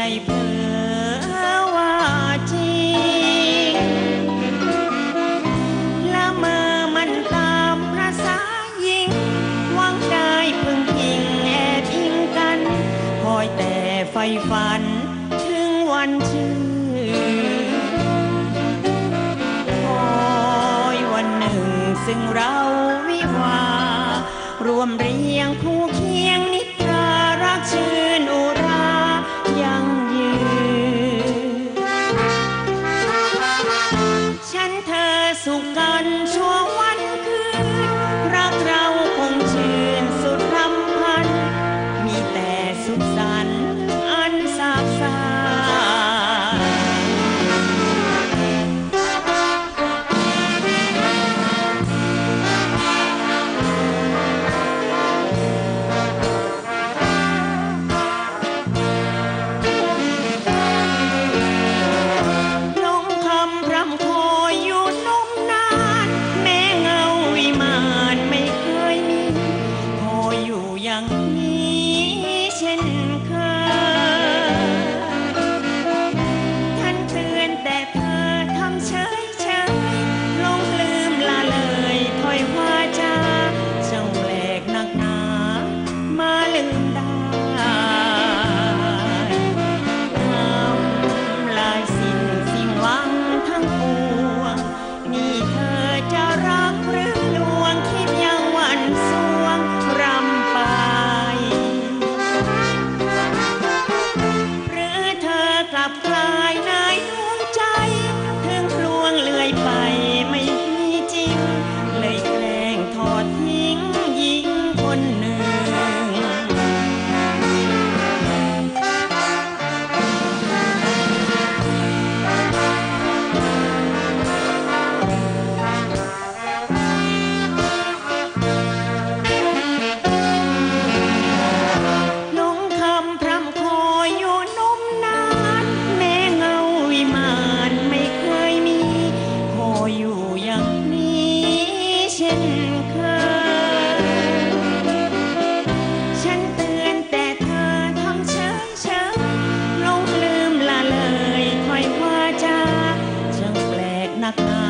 ใจเพ้อว่าจริงละเมอมันตามพระสายิงหวังได้พึ่งพิงแอบอิงกัน คอยแต่ไฟฝัน ถึงวันชื่อคอยวันหนึ่งซึ่งเราวิวารวมเรียงคู่ สุขกันชั่ว นหนึ่งคำพรำคอยอยู่นมนาน แม่เงาวิมานไม่เคยมี ขออยู่อย่างนี้เช่น night.